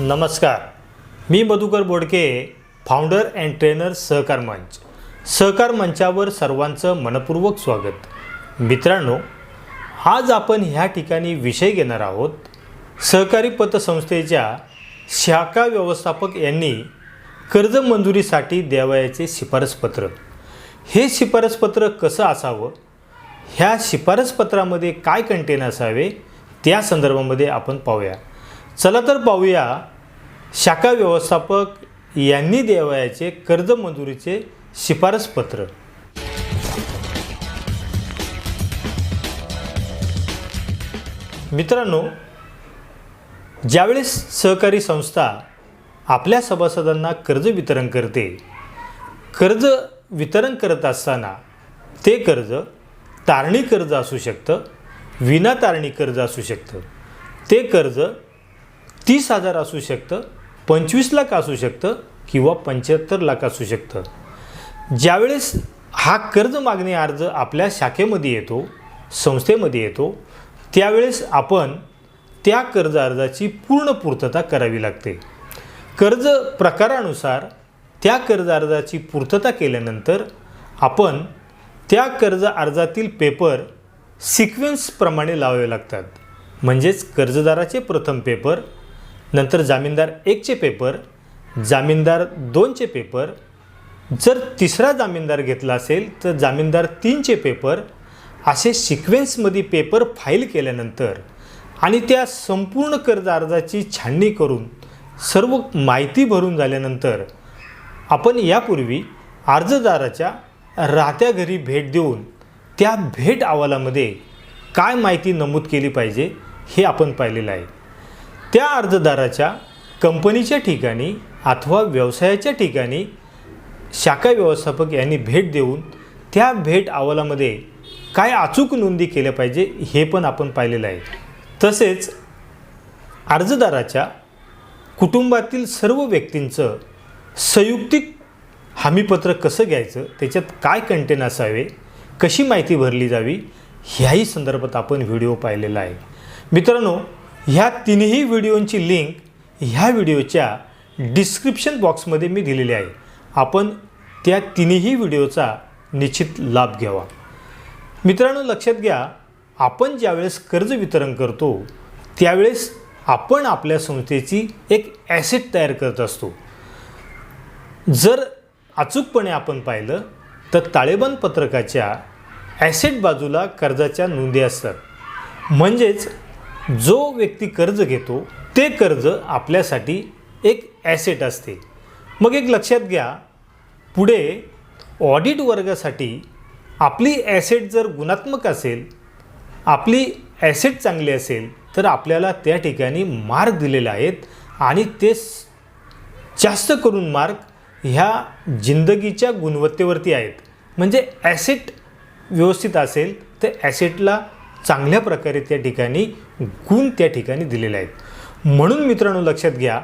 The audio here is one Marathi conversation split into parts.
नमस्कार. मी Madhukar Bodke founder and trainer Sahakar Manch. Sahakar मंचावर सर्वांचं मनपूर्वक स्वागत. मित्रांनो आज आपण ह्या ठिकाणी विषय घेणार आहोत. सहकारी पतसंस्थेच्या शाखा व्यवस्थापक यांनी कर्ज मंजुरीसाठी द्यावयाचे शिफारसपत्र. हे शिफारसपत्र कसं असावं? ह्या शिफारसपत्रामध्ये काय कंटेन असावे? त्या संदर्भामध्ये आपण पाहूया. चला तर पाहूया. शाखा व्यवस्थापक यांनी द्यावयाचे कर्ज मंजुरीचे शिफारसपत्र. मित्रांनो ज्यावेळेस सहकारी संस्था आपल्या सभासदांना कर्ज वितरण करते कर्ज वितरण करत असताना ते कर्ज तारणी कर्ज असू शकतं विना तारणी कर्ज असू शकतं. ते कर्ज तीस हजार असू शकतं पंचवीस लाख असू शकतं किंवा पंच्याहत्तर लाख असू शकतं. ज्यावेळेस हा कर्ज मागणी अर्ज आपल्या शाखेमध्ये येतो संस्थेमध्ये येतो त्यावेळेस आपण त्या कर्ज अर्जाची पूर्ण पूर्तता करावी लागते. कर्ज प्रकारानुसार त्या कर्ज अर्जाची पूर्तता केल्यानंतर आपण त्या कर्ज अर्जातील पेपर सिक्वेन्सप्रमाणे लावावे लागतात. म्हणजेच कर्जदाराचे प्रथम पेपर नंतर जामीनदार एकचे पेपर जामीनदार दोनचे पेपर. जर तिसरा जामीनदार घेतला असेल तर जामीनदार तीनचे पेपर. असे सिक्वेन्समध्ये पेपर फाईल केल्यानंतर आणि त्या संपूर्ण कर्ज अर्जाची छाननी करून सर्व माहिती भरून झाल्यानंतर आपण यापूर्वी अर्जदाराच्या राहत्या घरी भेट देऊन त्या भेट अहवालामध्ये काय माहिती नमूद केली पाहिजे हे आपण पाहिलेलं आहे. त्या अर्जदाराच्या कंपनीच्या ठिकाणी अथवा व्यवसायाच्या ठिकाणी शाखा व्यवस्थापक यांनी भेट देऊन त्या भेट अहवालामध्ये काय अचूक नोंदी केल्या पाहिजे हे पण आपण पाहिलेलं आहे. तसेच अर्जदाराच्या कुटुंबातील सर्व व्यक्तींचं संयुक्तिक हमीपत्र कसं घ्यायचं त्याच्यात काय कंटेन असावे कशी माहिती भरली जावी ह्याही संदर्भात आपण व्हिडिओ पाहिलेला आहे. मित्रांनो ह्या तिन्ही व्हिडिओंची लिंक ह्या व्हिडिओच्या डिस्क्रिप्शन बॉक्समध्ये मी दिलेली आहे. आपण त्या तिन्ही व्हिडिओचा निश्चित लाभ घ्यावा. मित्रांनो लक्षात घ्या आपण ज्यावेळेस कर्ज वितरण करतो त्यावेळेस आपण आपल्या संस्थेची एक ॲसेट तयार करत असतो. जर अचूकपणे आपण पाहिलं तर ताळेबंद पत्रकाच्या ॲसेट बाजूला कर्जाच्या नोंदी असतात. म्हणजेच जो व्यक्ती कर्ज घेतो ते कर्ज आपल्यासाठी एक ॲसेट असते. मग एक लक्षात घ्या पुढे ऑडिट वर्गासाठी आपली ॲसेट जर गुणात्मक असेल आपली ॲसेट चांगली असेल तर आपल्याला त्या ठिकाणी मार्क दिलेले आहेत आणि ते जास्त करून मार्क ह्या जिंदगीच्या गुणवत्तेवरती आहेत. म्हणजे ॲसेट व्यवस्थित असेल तर ॲसेटला चांगल्या प्रकारे त्या ठिकाणी गुण त्या ठिकाणी दिलेले आहेत. म्हणून मित्रांनो लक्षात घ्या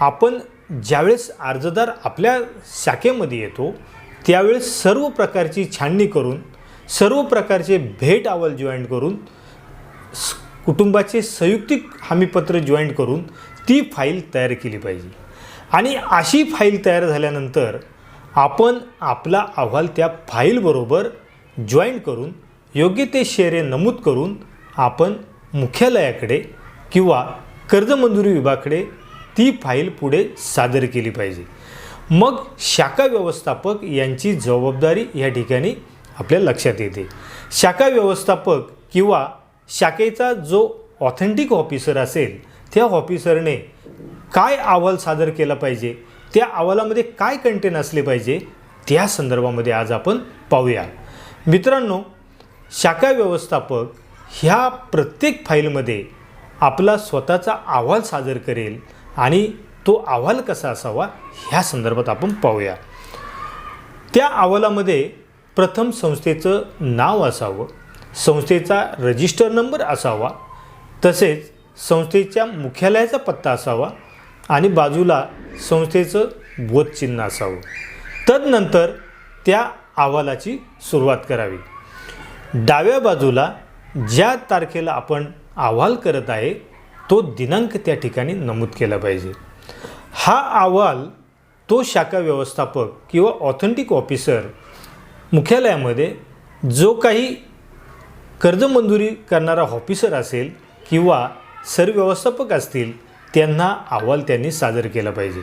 आपण ज्यावेळेस अर्जदार आपल्या शाखेमध्ये येतो त्यावेळेस सर्व प्रकारची छाननी करून सर्व प्रकारचे भेट अहवाल जॉईंट करून स- कुटुंबाचे संयुक्तिक हमीपत्र जॉईंट करून ती फाईल तयार केली पाहिजे. आणि अशी फाईल तयार झाल्यानंतर आपण आपला अहवाल त्या फाईलबरोबर जॉईंट करून योग्य ते शेरे नमूद करून आपण मुख्यालयाकडे किंवा कर्ज मंजुरी विभागाकडे ती फाईल पुढे सादर केली पाहिजे. मग शाखा व्यवस्थापक यांची जबाबदारी या ठिकाणी आपल्या लक्षात येते. शाखा व्यवस्थापक किंवा शाखेचा जो ऑथेंटिक ऑफिसर असेल त्या ऑफिसरने काय अहवाल सादर केला पाहिजे त्या अहवालामध्ये काय कंटेन असले पाहिजे त्या संदर्भामध्ये आज आपण पाहूया. मित्रांनो शाखा व्यवस्थापक ह्या प्रत्येक फाईलमध्ये आपला स्वतःचा अहवाल सादर करेल आणि तो अहवाल कसा असावा ह्या संदर्भात आपण पाहूया. त्या अहवालामध्ये प्रथम संस्थेचं नाव असावं संस्थेचा रजिस्टर नंबर असावा तसेच संस्थेच्या मुख्यालयाचा पत्ता असावा आणि बाजूला संस्थेचं बोधचिन्ह असावं. तदनंतर त्या अहवालाची सुरुवात करावी. डाव्या बाजूला ज्या तारखेला आपण अहवाल करत आहे तो दिनांक त्या ठिकाणी नमूद केला पाहिजे. हा अहवाल तो शाखा व्यवस्थापक किंवा ऑथेंटिक ऑफिसर मुख्यालयामध्ये जो काही कर्जमंजुरी करणारा ऑफिसर असेल किंवा सर व्यवस्थापक असतील त्यांना अहवाल त्यांनी सादर केला पाहिजे.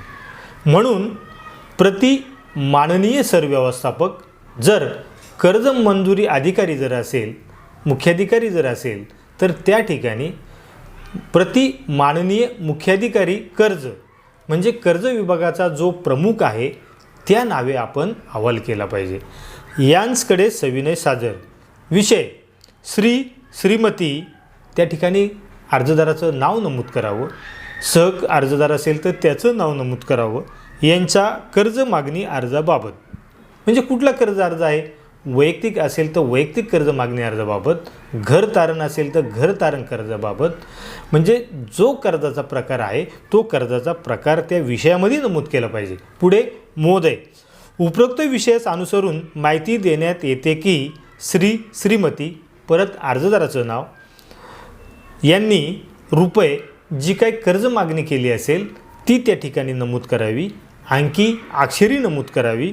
म्हणून प्रति माननीय सर व्यवस्थापक जर कर्ज मंजुरी अधिकारी जर असेल मुख्याधिकारी जर असेल तर त्या ठिकाणी प्रति माननीय मुख्याधिकारी कर्ज म्हणजे कर्ज विभागाचा जो प्रमुख आहे त्या नावे आपण अहवाल केला पाहिजे. यांचकडे सविनय सादर विषय श्री श्रीमती त्या ठिकाणी अर्जदाराचं नाव नमूद करावं. सहक अर्जदार असेल तर त्याचं नाव नमूद करावं. यांच्या कर्ज मागणी अर्जाबाबत. म्हणजे कुठला कर्ज अर्ज आहे? वैयक्तिक असेल तर वैयक्तिक कर्ज मागणी अर्जाबाबत घर तारण असेल तर घर तारण कर्जाबाबत. म्हणजे जो कर्जाचा प्रकार आहे तो कर्जाचा प्रकार त्या विषयामध्ये नमूद केला पाहिजे. पुढे मोदय उपरोक्त विषयास अनुसरून माहिती देण्यात येते की श्री श्रीमती परत अर्जदाराचं नाव. यांनी रुपये जी काही कर्ज मागणी केली असेल ती त्या ठिकाणी नमूद करावी. आणखी अक्षरी नमूद करावी.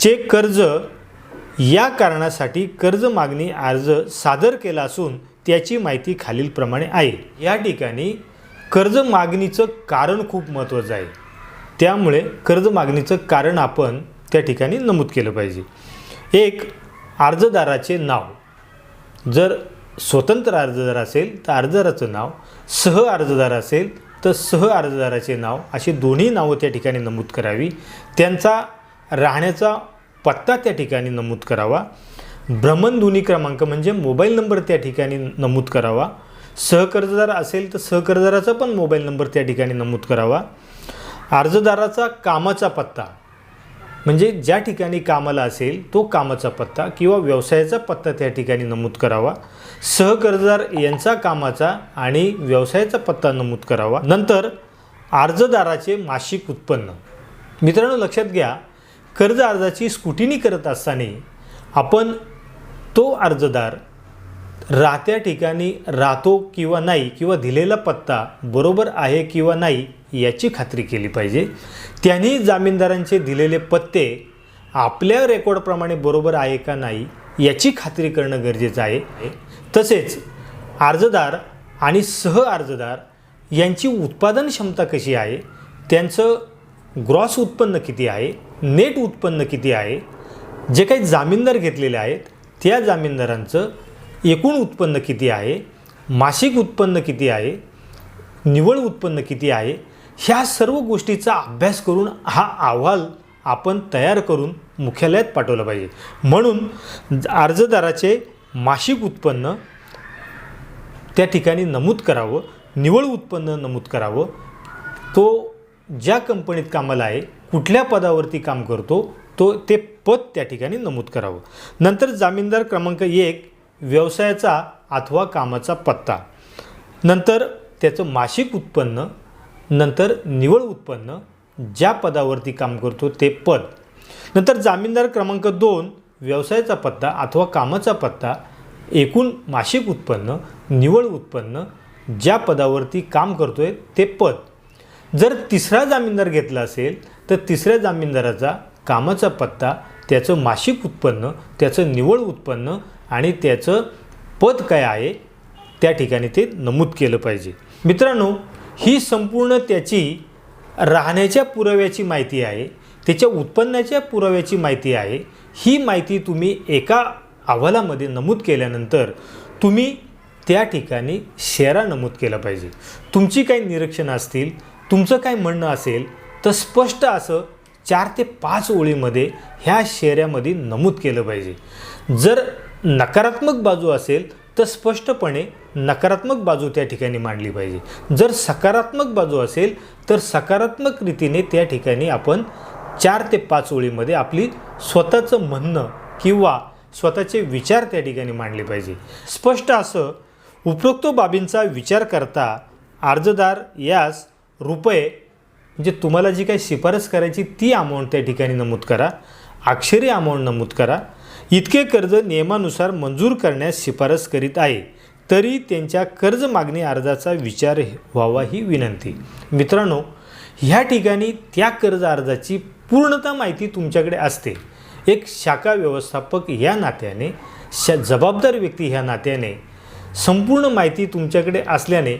चेक कर्ज या कारणासाठी कर्ज मागणी अर्ज सादर केला असून त्याची माहिती खालीलप्रमाणे आहे. या ठिकाणी कर्ज मागणीचं कारण खूप महत्त्वाचं आहे. त्यामुळे कर्ज मागणीचं कारण आपण त्या ठिकाणी नमूद केलं पाहिजे. एक अर्जदाराचे नाव. जर स्वतंत्र अर्जदार असेल तर अर्जदाराचं नाव सह अर्जदार असेल तर सह अर्जदाराचे नाव अशी दोन्ही नावं त्या ठिकाणी नमूद करावी. त्यांचा राहण्याचा पत्ता त्या ठिकाणी नमूद करावा. भ्रमणध्वनी क्रमांक म्हणजे मोबाईल नंबर त्या ठिकाणी नमूद करावा. सहकर्जदार असेल तर सहकर्जदाराचा पण मोबाईल नंबर त्या ठिकाणी नमूद करावा. अर्जदाराचा कामाचा पत्ता म्हणजे ज्या ठिकाणी कामाला असेल तो कामाचा पत्ता किंवा व्यवसायाचा पत्ता त्या ठिकाणी नमूद करावा. सहकर्जदार यांचा कामाचा आणि व्यवसायाचा पत्ता नमूद करावा. नंतर अर्जदाराचे मासिक उत्पन्न. मित्रांनो लक्षात घ्या कर्ज अर्जाची स्कुटिनी करत असताना आपण तो अर्जदार राहत्या ठिकाणी राहतो किंवा नाही किंवा दिलेला पत्ता बरोबर आहे किंवा नाही याची खात्री केली पाहिजे. त्यांनी जामीनदारांचे दिलेले पत्ते आपल्या रेकॉर्डप्रमाणे बरोबर आहे का नाही याची खात्री करणं गरजेचं आहे. तसेच अर्जदार आणि सह अर्जदार यांची उत्पादन क्षमता कशी आहे? त्यांचं ग्रॉस उत्पन्न किती आहे? नेट उत्पन्न किती आहे? जे काही जामीनदार घेतलेले आहेत त्या जामीनदारांचं एकूण उत्पन्न किती आहे? मासिक उत्पन्न किती आहे? निवळ उत्पन्न किती आहे? ह्या सर्व गोष्टीचा अभ्यास करून हा अहवाल आपण तयार करून मुख्यालयात पाठवला पाहिजे. म्हणून अर्जदाराचे मासिक उत्पन्न त्या ठिकाणी नमूद करावं निवळ उत्पन्न नमूद करावं. तो ज्या कंपनीत कामाला आहे कुठल्या पदावरती काम करतो तो ते पद त्या ठिकाणी नमूद करावं. नंतर जामीनदार क्रमांक एक व्यवसायाचा अथवा कामाचा पत्ता. नंतर त्याचं मासिक उत्पन्न नंतर निवळ उत्पन्न ज्या पदावरती काम करतो ते पद. नंतर जामीनदार क्रमांक दोन व्यवसायाचा पत्ता अथवा कामाचा पत्ता एकूण मासिक उत्पन्न निवळ उत्पन्न ज्या पदावरती काम करतो आहे ते पद. जर तिसरा जामीनदार घेतला असेल तर तिसऱ्या जामीनदाराचा कामाचा पत्ता त्याचं मासिक उत्पन्न त्याचं निवळ उत्पन्न आणि त्याचं पद काय आहे त्या ठिकाणी ते नमूद केलं पाहिजे. मित्रांनो ही संपूर्ण त्याची राहण्याच्या पुराव्याची माहिती आहे त्याच्या उत्पन्नाच्या पुराव्याची माहिती आहे. ही माहिती तुम्ही एका अहवालामध्ये नमूद केल्यानंतर तुम्ही त्या ठिकाणी शेरा नमूद केला पाहिजे. तुमची काही निरीक्षणं असतील तुमचं काय म्हणणं असेल तर स्पष्ट असं चार ते पाच ओळीमध्ये ह्या शेऱ्यामध्ये नमूद केलं पाहिजे. जर नकारात्मक बाजू असेल तर स्पष्टपणे नकारात्मक बाजू त्या ठिकाणी मांडली पाहिजे. जर सकारात्मक बाजू असेल तर सकारात्मक रीतीने त्या ठिकाणी आपण चार ते पाच ओळीमध्ये आपली स्वतःचं म्हणणं किंवा स्वतःचे विचार त्या ठिकाणी मांडले पाहिजे. स्पष्ट असं उपरोक्त बाबींचा विचार करता अर्जदार यास रुपये म्हणजे तुम्हाला जी काही शिफारस करायची ती अमाऊंट त्या ठिकाणी नमूद करा. अक्षरी अमाऊंट नमूद करा. इतके कर्ज नियमानुसार मंजूर करण्यास शिफारस करीत आहे तरी त्यांच्या कर्ज मागणी अर्जाचा विचार व्हावा ही विनंती. मित्रांनो ह्या ठिकाणी त्या कर्ज अर्जाची पूर्णतः माहिती तुमच्याकडे असते. एक शाखा व्यवस्थापक या नात्याने श जबाबदार व्यक्ती ह्या नात्याने संपूर्ण माहिती तुमच्याकडे असल्याने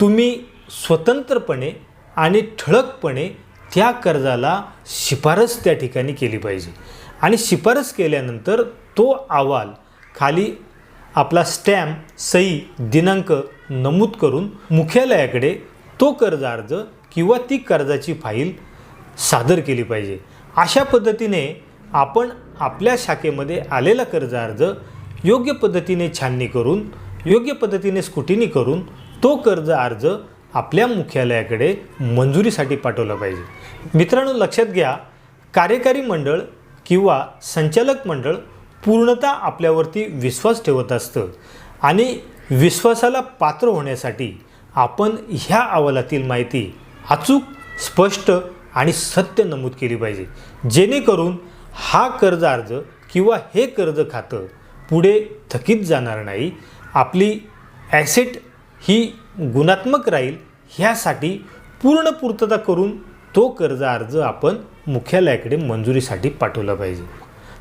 तुम्ही स्वतंत्रपणे आणि ठळकपणे त्या कर्जाला शिफारस त्या ठिकाणी केली पाहिजे. आणि शिफारस केल्यानंतर तो अहवाल खाली आपला स्टॅम्प सही दिनांक नमूद करून मुख्यालयाकडे तो कर्ज अर्ज किंवा ती कर्जाची फाईल सादर केली पाहिजे. अशा पद्धतीने आपण आपल्या शाखेमध्ये आलेला कर्ज अर्ज योग्य पद्धतीने छाननी करून योग्य पद्धतीने स्कुटीनी करून तो कर्ज अर्ज आपल्या मुख्यालयाकडे मंजुरीसाठी पाठवलं पाहिजे. मित्रांनो लक्षात घ्या कार्यकारी मंडळ किंवा संचालक मंडळ पूर्णतः आपल्यावरती विश्वास ठेवत असतं आणि विश्वासाला पात्र होण्यासाठी आपण ह्या अहवालातील माहिती अचूक स्पष्ट आणि सत्य नमूद केली पाहिजे. जेणेकरून हा कर्ज अर्ज किंवा हे कर्ज खातं पुढे थकीत जाणार नाही. आपली ॲसेट ही गुणात्मक राहील ह्यासाठी पूर्ण पूर्तता करून तो कर्ज अर्ज आपण मुख्यालयाकडे मंजुरीसाठी पाठवला पाहिजे.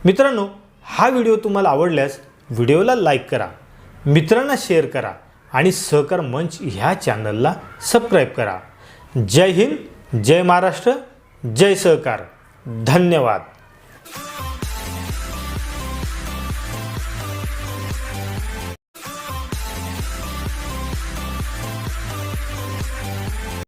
मित्रांनो हा व्हिडिओ तुम्हाला आवडल्यास व्हिडिओला लाईक करा मित्रांना शेअर करा आणि सहकार मंच ह्या चॅनलला सबस्क्राईब करा. जय हिंद जय महाराष्ट्र जय सहकार. धन्यवाद.